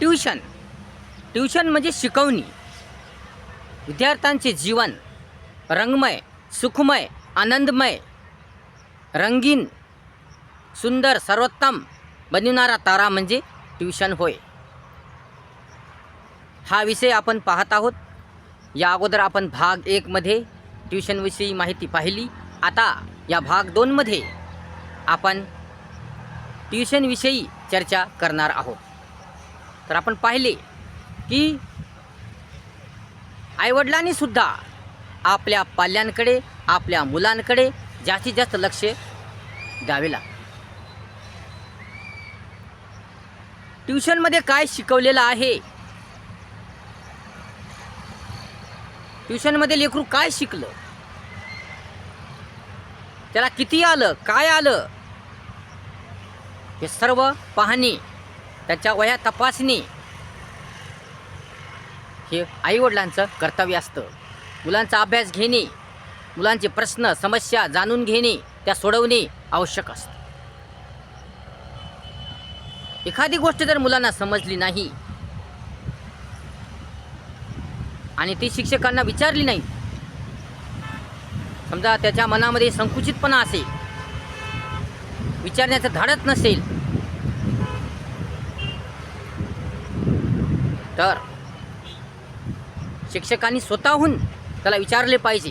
Tuition. Tuition म्हणजे शिकवणी. विद्यार्थ्यांचे जीवन रंगमय सुखमय आनंदमय. रंगीन सुंदर सर्वोत्तम बनविणारा तारा म्हणजे ट्युशन होय. हा विषय आपण पाहत आहोत. या अगोदर आपण भाग एकमध्ये ट्युशनविषयी माहिती पाहिली. आता या भाग दोनमध्ये आपण ट्युशनविषयी चर्चा करणार आहोत. तर आपण पाहिले की आईवडिलांनी सुद्धा आपल्या पाल्यांकडे आपल्या मुलांकडे जास्तीत जास्त लक्ष द्यावे लागते ट्युशनमध्ये काय शिकवलेलं आहे? ट्युशनमध्ये लेकरू काय शिकलं? त्याला किती आलं? काय आलं? हे सर्व पाहणे त्याच्या वया तपासणे. हे आईवडिलांचं कर्तव्य असतं. मुलांचा अभ्यास घेणे मुलांचे प्रश्न समस्या जाणून घेणे त्या सोडवणे आवश्यक असतं. एखादी गोष्ट जर मुलांना समजली नाही आणि ती शिक्षकांना विचारली नाही समजा त्याच्या मनामध्ये संकुचितपणा असेल विचारण्याचं धाडत नसेल तर शिक्षकांनी स्वतःहून त्याला विचारले पाहिजे.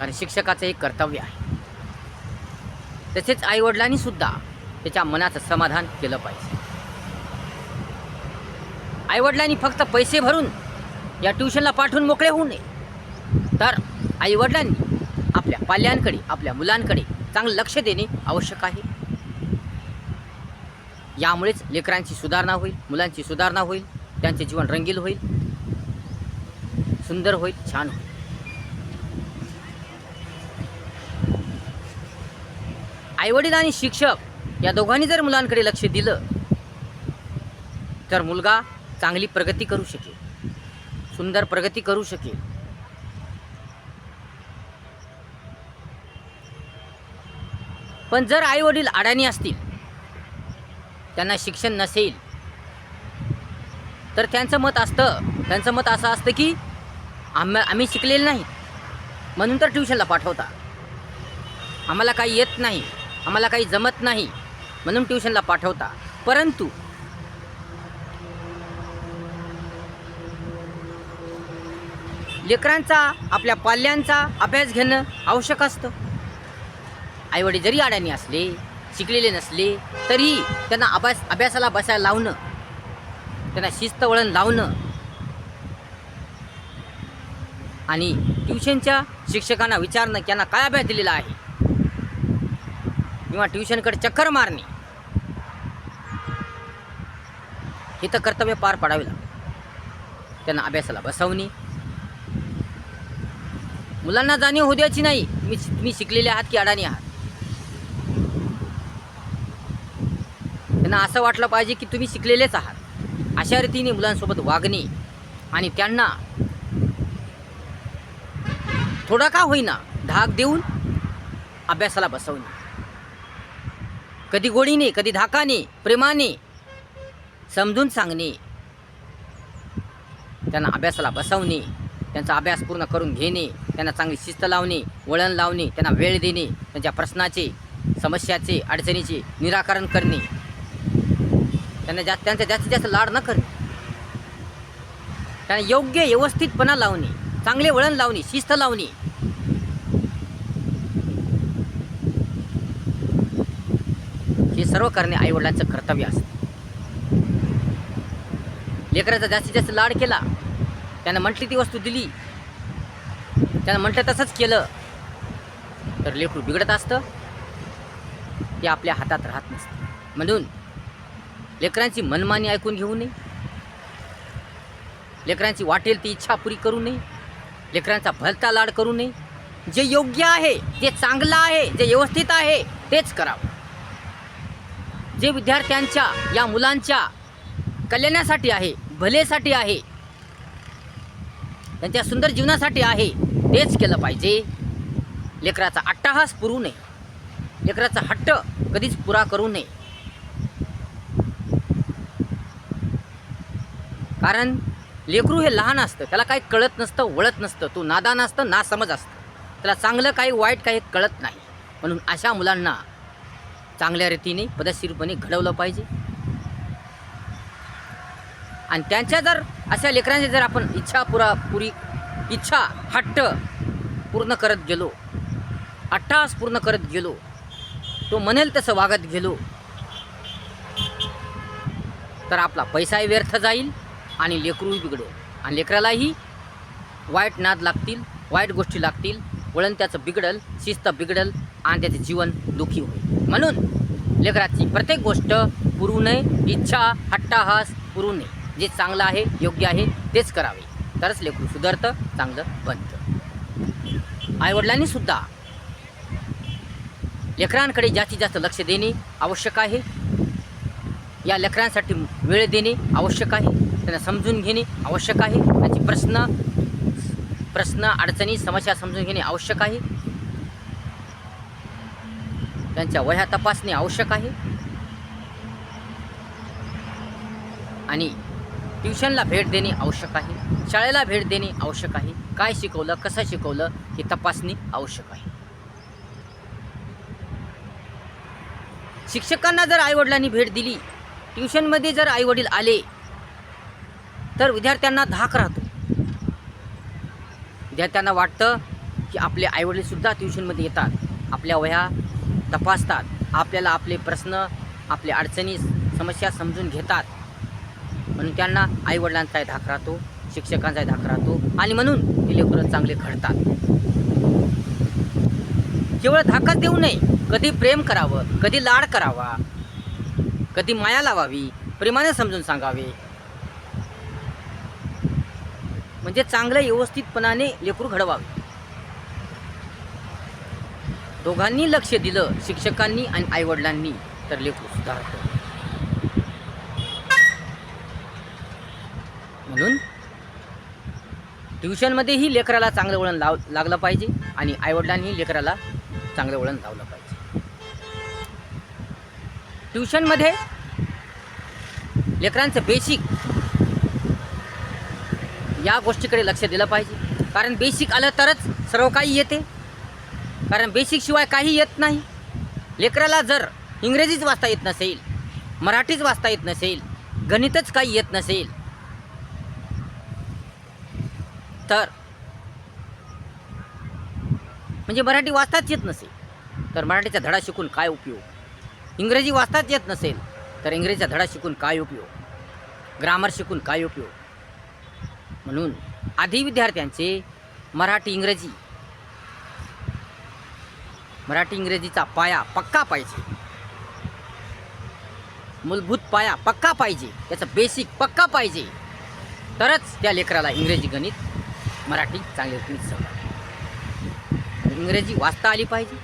आणि शिक्षकाचं एक कर्तव्य आहे. तसेच आईवडिलांनी सुद्धा त्याच्या मनाचं समाधान केलं पाहिजे. आईवडिलांनी फक्त पैसे भरून या ट्युशनला पाठवून मोकळे होऊ नये. तर आईवडिलांनी आपल्या पाल्यांकडे आपल्या मुलांकडे चांगलं लक्ष देणे आवश्यक आहे. यामुळेच लेकरांची सुधारणा होईल मुलांची सुधारणा होईल त्यांचे जीवन रंगील होईल सुंदर होईल छान होईल. आईवडील आणि शिक्षक या दोघांनी जर मुलांकडे लक्ष दिलं तर मुलगा चांगली प्रगती करू शकेल सुंदर प्रगती करू शकेल. पण जर आईवडील अडाणी असतील त्यांना शिक्षण नसेल. तर त्यांचं मत असतं त्यांचं मत असं असतं की आम आम्ही शिकलेलं नाही. म्हणून तर ट्युशनला पाठवता. आम्हाला काही येत नाही आम्हाला काही जमत नाही म्हणून ट्युशनला पाठवता. परंतु लेकरांचा आपल्या पाल्यांचा अभ्यास घेणं आवश्यक असतं. आईवडील जरी अडाणी असले शिकलेले नसले तरी त्यांना अभ्यास अभ्यासाला बसायला लावणं त्यांना शिस्त वळण लावणं. आणि ट्युशनच्या शिक्षकांना विचारणं की यांना काय अभ्यास दिलेला आहे? किंवा ट्युशनकडे चक्कर मारणे? हे तर कर्तव्य पार पाडावे लागते. त्यांना अभ्यासाला बसवणे. मुलांना जाणीव होद्याची नाही. मी मी शिकलेले आहात की अडाणी आहात? त्यांना असं वाटलं पाहिजे की तुम्ही शिकलेलेच आहात. अशा रीतीने मुलांसोबत वागणे आणि त्यांना थोडा का होईना धाक देऊन अभ्यासाला बसवणे. कधी गोडीने कधी धाकाने प्रेमाने समजून सांगणे. त्यांना अभ्यासाला बसवणे त्यांचा अभ्यास पूर्ण करून घेणे त्यांना चांगली शिस्त लावणे वळण लावणे त्यांना वेळ देणे त्यांच्या प्रश्नाचे समस्याचे अडचणीचे निराकरण करणे. त्यांना जा त्यांचा जास्तीत जास्त लाड न करणे त्यांना योग्य व्यवस्थितपणा लावणे चांगले वळण लावणे शिस्त लावणे. हे सर्व करणे आईवडिलांचं कर्तव्य असतं. लेकराचा जास्तीत जास्त लाड केला त्यानं म्हटली ती वस्तू दिली त्यानं म्हटलं तसंच केलं तर लेकरू बिघडत असतं ते आपल्या हातात राहत नसतं. म्हणून लेकरांची मनमानी ऐकून घेऊ नये. लेकरांची वाटेल ती इच्छा पुरी करू नये. लेकरांचा भलता लाड करू नये. जे योग्य आहे जे चांगलं आहे जे व्यवस्थित आहे तेच करावं. जे विद्यार्थ्यांच्या या मुलांच्या कल्याणासाठी आहे भलेसाठी आहे त्यांच्या सुंदर जीवनासाठी आहे तेच केलं पाहिजे. लेकराचा अट्टाहास पुरू नये. लेकराचा हट्ट कधीच पुरा करू नये. कारण लेकरू हे लहान असतं त्याला काही कळत नसतं वळत नसतं तो नादान असतं नासमज असतं. त्याला चांगलं काही वाईट काही कळत नाही. म्हणून अशा मुलांना चांगल्या रीतीने पदशीरपणे घडवलं पाहिजे. आणि त्यांच्या जर अशा लेकरांची जर आपण इच्छा पुरा पुरी इच्छा हट्ट पूर्ण करत गेलो अट्टास पूर्ण करत गेलो तो म्हणेल तसं वागत गेलो तर आपला पैसाही व्यर्थ जाईल. आणि लेकरूही बिघडो. आणि लेकरालाही वाईट नाद लागतील वाईट गोष्टी लागतील. वळण त्याचं बिघडल शिस्त बिघडल आणि त्याचे जीवन दुःखी होईल. म्हणून लेकराची प्रत्येक गोष्ट पुरू नये इच्छा हट्टाहास पुरू नये. जे चांगलं आहे योग्य आहे तेच करावे. तरच लेकरू सुधारतं चांगलं बनतं. आईवडिलांनी सुद्धा लेकरांकडे जास्तीत जास्त लक्ष देणे आवश्यक आहे. या लेकरांसाठी वेळ देणे आवश्यक आहे. त्यांना समजून घेणे आवश्यक आहे. त्यांचे प्रश्न प्रश्न अडचणी समस्या समजून घेणे आवश्यक आहे. त्यांच्या वह्या तपासणे आवश्यक आहे. आणि ट्युशनला भेट देणे आवश्यक आहे. शाळेला भेट देणे आवश्यक आहे. काय शिकवलं कसं शिकवलं हे तपासणे आवश्यक आहे. शिक्षकांना जर आईवडिलांनी भेट दिली ट्युशनमध्ये जर आईवडील आले तर विद्यार्थ्यांना धाक राहतो. विद्यार्थ्यांना वाटतं की आपले आईवडीलसुद्धा ट्युशनमध्ये येतात. आपल्या वह्या तपासतात. आपल्याला आपले प्रश्न आपल्या अडचणी समस्या समजून घेतात. म्हणून त्यांना आईवडिलांचाही धाक राहतो शिक्षकांचाही धाक राहतो आणि म्हणून ते लेकरं चांगले घडतात. केवळ धाकच देऊ नये. कधी प्रेम करावं कधी लाड करावा कधी माया लावावी प्रेमाने समजून सांगावे. म्हणजे चांगलं व्यवस्थितपणाने लेकरू घडवावे. दोघांनी लक्ष दिलं शिक्षकांनी आणि आईवडिलांनी तर लेकरू सुधारतं. म्हणून ट्युशनमध्येही लेकराला चांगलं वळण लाव लागलं पाहिजे आणि आईवडिलांनी लेकराला चांगलं वळण लावलं पाहिजे. ट्युशनमध्ये लेकरांचं बेसिक या गोष्टीकडे लक्ष दिलं पाहिजे. कारण बेसिक आलं तरच सर्व काही येते. कारण बेसिकशिवाय काही येत नाही. लेकराला जर इंग्रजीच वाचता येत नसेल मराठीच वाचता येत नसेल गणितच काही येत नसेल तर म्हणजे मराठी वाचताच येत नसेल. तर मराठीचा धडा शिकून काय उपयोग? इंग्रजी वाचताच येत नसेल तर इंग्रजीचा धडा शिकून काय उपयोग? ग्रामर शिकून काय उपयोग? म्हणून आधी विद्यार्थ्यांचे मराठी इंग्रजी मराठी इंग्रजीचा पाया पक्का पाहिजे. मूलभूत पाया पक्का पाहिजे. त्याचं बेसिक पक्का पाहिजे. तरच त्या लेकराला इंग्रजी गणित मराठी चांगले गणित समजेल इंग्रजी वाचता आली पाहिजे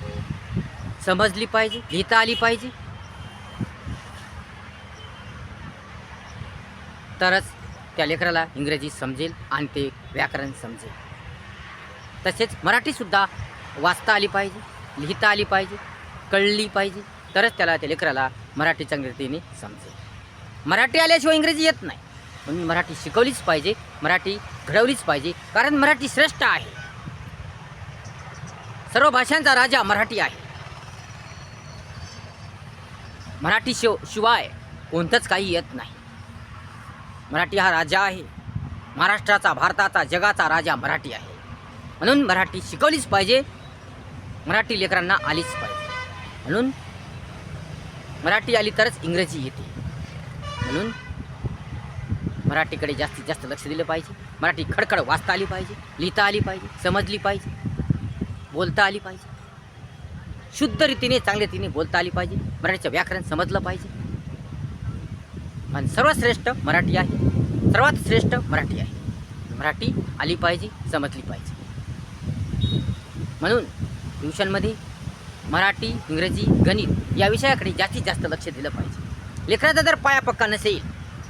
समजली पाहिजे लिहिता आली पाहिजे. तरच त्या लेकराला इंग्रजी समजेल आणि ते व्याकरण समजेल. तसेच मराठीसुद्धा वाचता आली पाहिजे लिहिता आली पाहिजे कळली पाहिजे तरच त्याला त्या लेकराला मराठी चांगल्या रीतीने समजेल. मराठी आल्याशिवाय इंग्रजी येत नाही. म्हणून मराठी शिकवलीच पाहिजे मराठी घडवलीच पाहिजे कारण मराठी श्रेष्ठ आहे. सर्व भाषांचा राजा मराठी आहे. मराठी शिव शिवाय कोणतंच काही येत नाही. मराठी हा राजा आहे. महाराष्ट्राचा भारताचा जगाचा राजा मराठी आहे. म्हणून मराठी शिकवलीच पाहिजे. मराठी लेकरांना आलीच पाहिजे. म्हणून मराठी आली तरच इंग्रजी येते. म्हणून मराठीकडे जास्तीत जास्त लक्ष दिलं पाहिजे. मराठी खडखड वाचता आली पाहिजे लिहिता आली पाहिजे समजली पाहिजे बोलता आली पाहिजे. शुद्ध रीतीने चांगल्या रीतीने बोलता आली पाहिजे. मराठीचं व्याकरण समजलं पाहिजे. आणि सर्वश्रेष्ठ मराठी आहे. सर्वात श्रेष्ठ मराठी आहे. मराठी आली पाहिजे समजली पाहिजे. म्हणून ट्युशनमध्ये मराठी इंग्रजी गणित या विषयाकडे जास्तीत जास्त लक्ष दिलं पाहिजे. लेकराचा जर पाया पक्का नसेल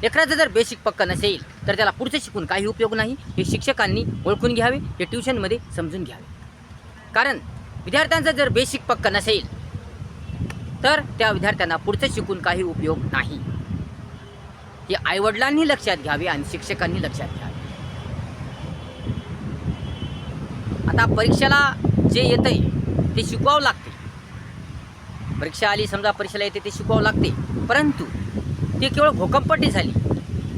लेकराचा जर बेसिक पक्का नसेल तर त्याला पुढचं शिकून काही उपयोग नाही. हे शिक्षकांनी ओळखून घ्यावे हे ट्युशनमध्ये समजून घ्यावे. कारण विद्यार्थ्यांचा जर बेसिक पक्का नसेल तर त्या विद्यार्थ्यांना पुढचं शिकून काही उपयोग नाही. ही आईवडिलांनी लक्षात घ्यावी आणि शिक्षकांनी लक्षात घ्यावी. आता परीक्षेला जे येतं आहे ते शिकवावं लागते परीक्षा आली समजा परीक्षेला येते ते शिकवावं लागते परंतु ते केवळ घोकंपट्टी झाली.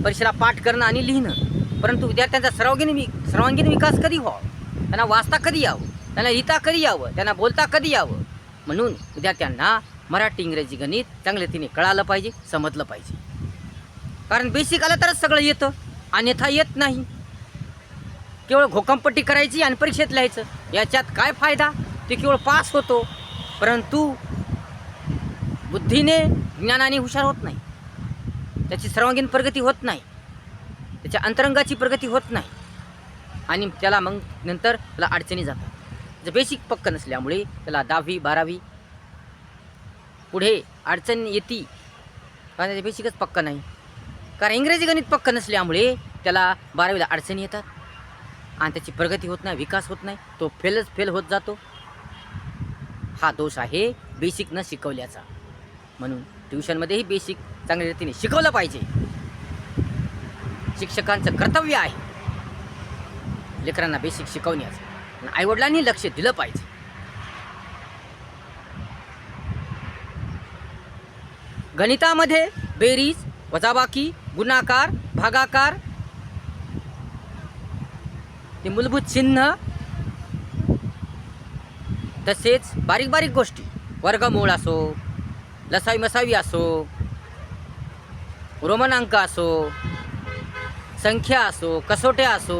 परीक्षेला पाठ करणं आणि लिहिणं. परंतु विद्यार्थ्यांचा सर्वांगीण वि सर्वांगीण विकास कधी व्हावा? त्यांना वाचता कधी यावं? त्यांना लिहिता कधी यावं? त्यांना बोलता कधी यावं? म्हणून विद्यार्थ्यांना मराठी इंग्रजी गणित चांगल्या तिने कळालं पाहिजे समजलं पाहिजे. कारण बेसिक आलं तरच सगळं येतं. अन्यथा येत नाही. केवळ घोकंपट्टी करायची आणि परीक्षेत लिहायचं. याच्यात काय फायदा? ते केवळ पास होतो. परंतु बुद्धीने ज्ञानाने हुशार होत नाही. त्याची सर्वांगीण प्रगती होत नाही. त्याच्या अंतरंगाची प्रगती होत नाही. आणि त्याला मग नंतर त्याला अडचणी जातात. जर बेसिक पक्क नसल्यामुळे त्याला दहावी बारावी पुढे अडचण येते. कारण त्याचे बेसिकच पक्क नाही. कारण इंग्रजी गणित पक्क नसल्यामुळे त्याला बारावीला अडचणी येतात. आणि त्याची प्रगती होत नाही विकास होत नाही तो फेलच फेल होत जातो. हा दोष आहे बेसिक न शिकवल्याचा. म्हणून ट्युशनमध्येही बेसिक चांगल्या रीतीने शिकवलं पाहिजे. शिक्षकांचं कर्तव्य आहे लेकरांना बेसिक शिकवण्याचं. आणि आईवडिलांनी लक्ष दिलं पाहिजे. गणितामध्ये बेरीज वजाबाकी गुणाकार भागाकार ते मूलभूत चिन्ह तसेच बारीक बारीक गोष्टी. वर्गमूळ असो लसावी मसावी असो रोमन अंक असो संख्या असो कसोट्या असो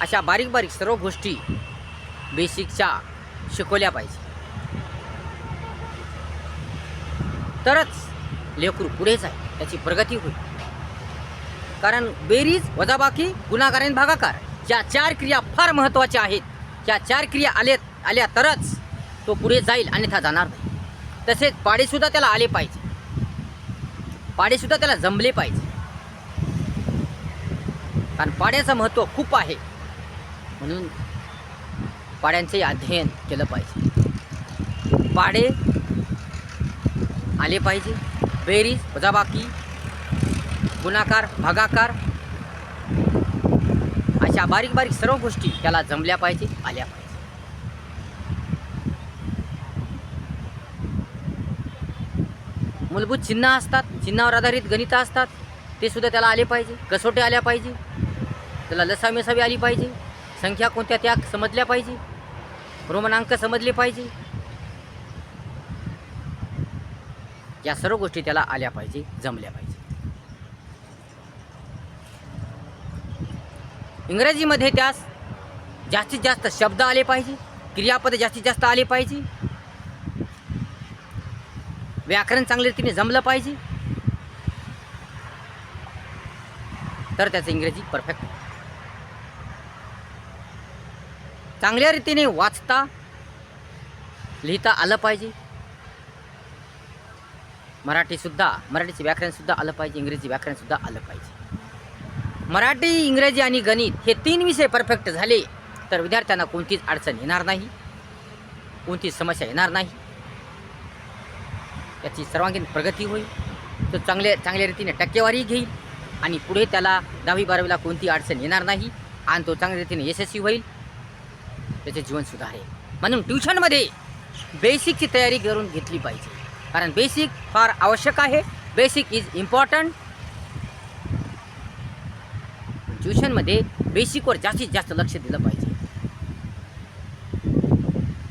अशा बारीक बारीक सर्व गोष्टी बेसिकच्या शिकवल्या पाहिजे. तरच लेकरू पुढे जाईल त्याची प्रगती होईल. कारण बेरीज वजाबाकी गुणाकार आणि भागाकार या चार क्रिया फार महत्त्वाच्या आहेत. या चार क्रिया आले आल्या तरच तो पुढे जाईल अन्यथा जाणार नाही. तसेच पाडेसुद्धा त्याला आले पाहिजे. पाडेसुद्धा त्याला जमले पाहिजे. कारण पाड्याचं महत्त्व खूप आहे. म्हणून पाड्यांचे अध्ययन केलं पाहिजे. पाडे आले पाहिजे. बेरीज वजाबाकी गुणाकार भागाकार अशा बारीक बारीक सर्व गोष्टी त्याला जमल्या पाहिजे आल्या पाहिजे. मूलभूत चिन्ह असतात चिन्हावर आधारित गणितं असतात ते सुद्धा त्याला आले पाहिजे कसोटे आल्या पाहिजे त्याला लसामेसावी आली पाहिजे संख्या कोणत्या त्या समजल्या पाहिजे रोमनांक समजले पाहिजे या सर्व गोष्टी त्याला आल्या पाहिजे जमल्या पाहिजे. इंग्रजीमध्ये त्यास जास्तीत जास्त शब्द आले पाहिजे क्रियापद जास्तीत जास्त आले पाहिजे. व्याकरण चांगल्या रीतीने जमलं पाहिजे. तर त्याचं इंग्रजी परफेक्ट चांगल्या रीतीने वाचता लिहिता आलं पाहिजे. मराठीसुद्धा मराठीचे व्याकरणसुद्धा आलं पाहिजे इंग्रजी व्याकरणसुद्धा आलं पाहिजे. मराठी इंग्रजी आणि गणित हे तीन विषय परफेक्ट झाले तर विद्यार्थ्यांना कोणतीच अडचण येणार नाही. कोणतीच समस्या येणार नाही. त्याची सर्वांगीण प्रगती होईल. तो चांगल्या चांगल्या रीतीने टक्केवारी घेईल आणि पुढे त्याला दहावी बारावीला कोणती अडचण येणार नाही आणि तो चांगल्या रीतीने यशस्वी होईल. त्याचे जीवन सुधारेल. म्हणून ट्युशनमध्ये बेसिकची तयारी करून घेतली पाहिजे. कारण बेसिक फार आवश्यक आहे. बेसिक इज इम्पॉर्टंट ट्युशनमध्ये बेसिकवर जास्तीत जास्त लक्ष दिलं पाहिजे.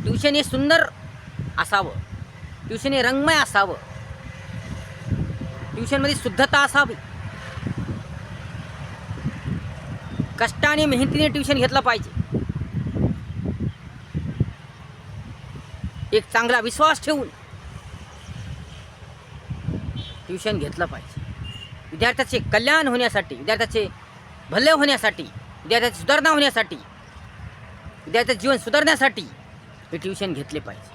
ट्युशन हे सुंदर असावं. ट्युशन हे रंगमय असावं. ट्युशनमध्ये शुद्धता असावी. कष्टाने मेहनतीने ट्युशन घेतलं पाहिजे. एक चांगला विश्वास ठेवून ट्युशन घेतलं पाहिजे. विद्यार्थ्याचे कल्याण होण्यासाठी विद्यार्थ्याचे भले होण्यासाठी विद्यार्थ्याची सुधारणा होण्यासाठी विद्यार्थ्याचं जीवन सुधारण्यासाठी हे ट्युशन घेतले पाहिजे.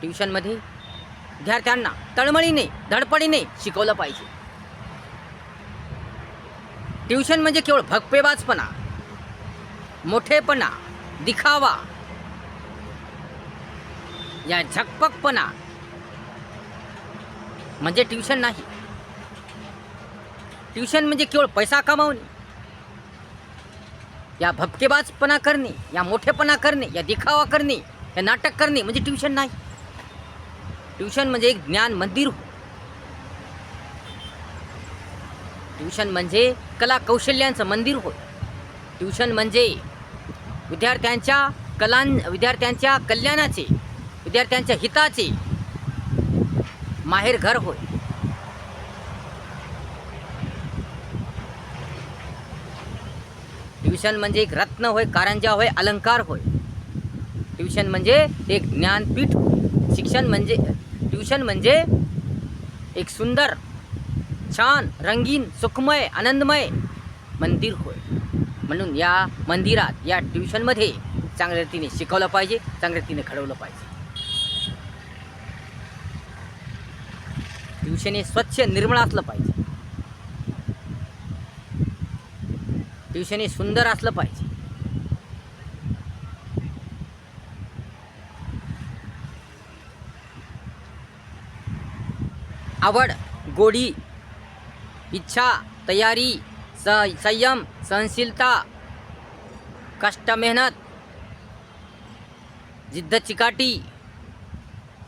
ट्युशनमध्ये विद्यार्थ्यांना तळमळीने धडपडीने शिकवलं पाहिजे. ट्युशन म्हणजे केवळ भगपेबाजपणा मोठेपणा दिखावा या झकपकपणा. म्हणजे ट्युशन नाही. ट्युशन म्हणजे केवळ पैसा कमावणे. या भपकेबाजपणा करणे या मोठेपणा करणे या दिखावा करणे या नाटक करणे म्हणजे ट्युशन नाही. ट्युशन म्हणजे एक ज्ञान मंदिर हो. ट्युशन म्हणजे कला कौशल्यांचं मंदिर होय ट्युशन म्हणजे विद्यार्थ्यांच्या कलां विद्यार्थ्यांच्या कल्याणाचे विद्यार्थ्यांच्या हिताचे माहेर घर होय. ट्युशन म्हणजे एक रत्न होय कारंजा होय अलंकार होय. ट्युशन म्हणजे एक ज्ञानपीठ शिक्षण म्हणजे ट्युशन म्हणजे एक सुंदर छान रंगीन सुखमय आनंदमय मंदिर होय. म्हणून या मंदिरात या ट्युशनमध्ये चांगल्या रीतीने शिकवलं पाहिजे चांगल्या रीतीने घडवलं पाहिजे. ट्युशन हे स्वच्छ निर्मळ असलं पाहिजे. ट्युशन हे सुंदर असलं पाहिजे. आवड गोडी इच्छा तयारी स संयम सहनशीलता कष्ट मेहनत जिद्द चिकाटी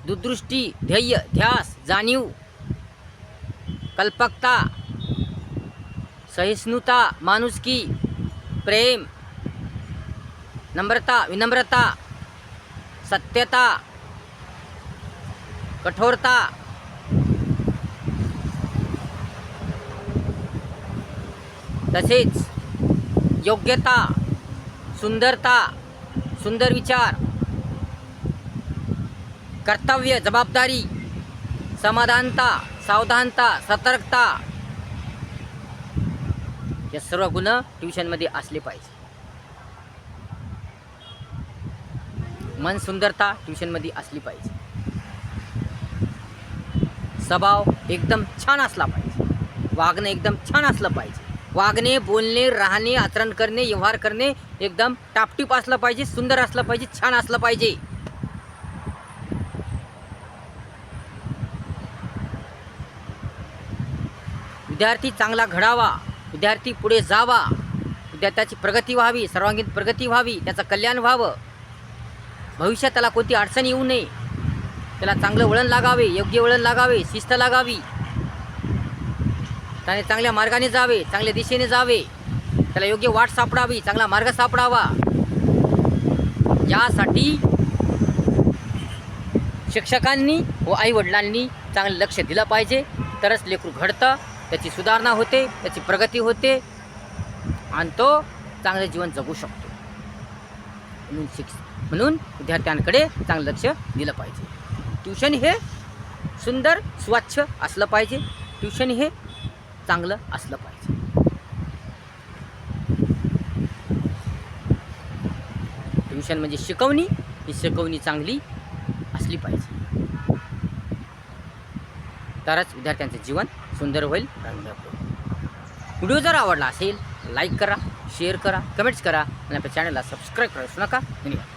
दुदृष्टी ध्येय ध्यास जाणीव कल्पकता सहिष्णुता माणुसकी प्रेम नम्रता विनम्रता सत्यता कठोरता तसेच योग्यता सुंदरता सुंदर विचार कर्तव्य जबाबदारी समाधानता सावधानता सतर्कता. या सर्व गुण ट्युशनमध्ये असले पाहिजे. मन सुंदरता ट्युशनमध्ये असली पाहिजे. स्वभाव एकदम छान असला पाहिजे. वागणं एकदम छान असलं पाहिजे. वागणे बोलणे राहणे आचरण करणे व्यवहार करणे एकदम टापटीप असलं पाहिजे सुंदर असलं पाहिजे छान असलं पाहिजे. विद्यार्थी चांगला घडावा विद्यार्थी पुढे जावा. विद्यार्थ्याची प्रगती व्हावी सर्वांगीण प्रगती व्हावी त्याचं कल्याण व्हावं. भविष्यात त्याला कोणती अडचण येऊ नये. त्याला चांगलं वळण लागावे योग्य वळण लागावे शिस्त लागावी. त्याने चांगल्या मार्गाने जावे चांगल्या दिशेने जावे. त्याला योग्य वाट सापडावी चांगला मार्ग सापडावा. यासाठी शिक्षकांनी व आईवडिलांनी चांगलं लक्ष दिलं पाहिजे. तरच लेकरू घडतं. त्याची सुधारणा होते त्याची प्रगती होते आणि तो चांगलं जीवन जगू शकतो. म्हणून शिक्ष म्हणून विद्यार्थ्यांकडे चांगलं लक्ष दिलं पाहिजे. ट्युशन हे सुंदर स्वच्छ असलं पाहिजे. ट्युशन हे चांगलं असलं पाहिजे. ट्युशन म्हणजे शिकवणी. ही शिकवणी चांगली असली पाहिजे. तरच विद्यार्थ्यांचं जीवन सुंदर होईल. रंगपूर व्हिडिओ जर आवडला असेल लाईक करा शेअर करा कमेंट्स करा आणि आपल्या चॅनलला सबस्क्राईब करू नका. धन्यवाद.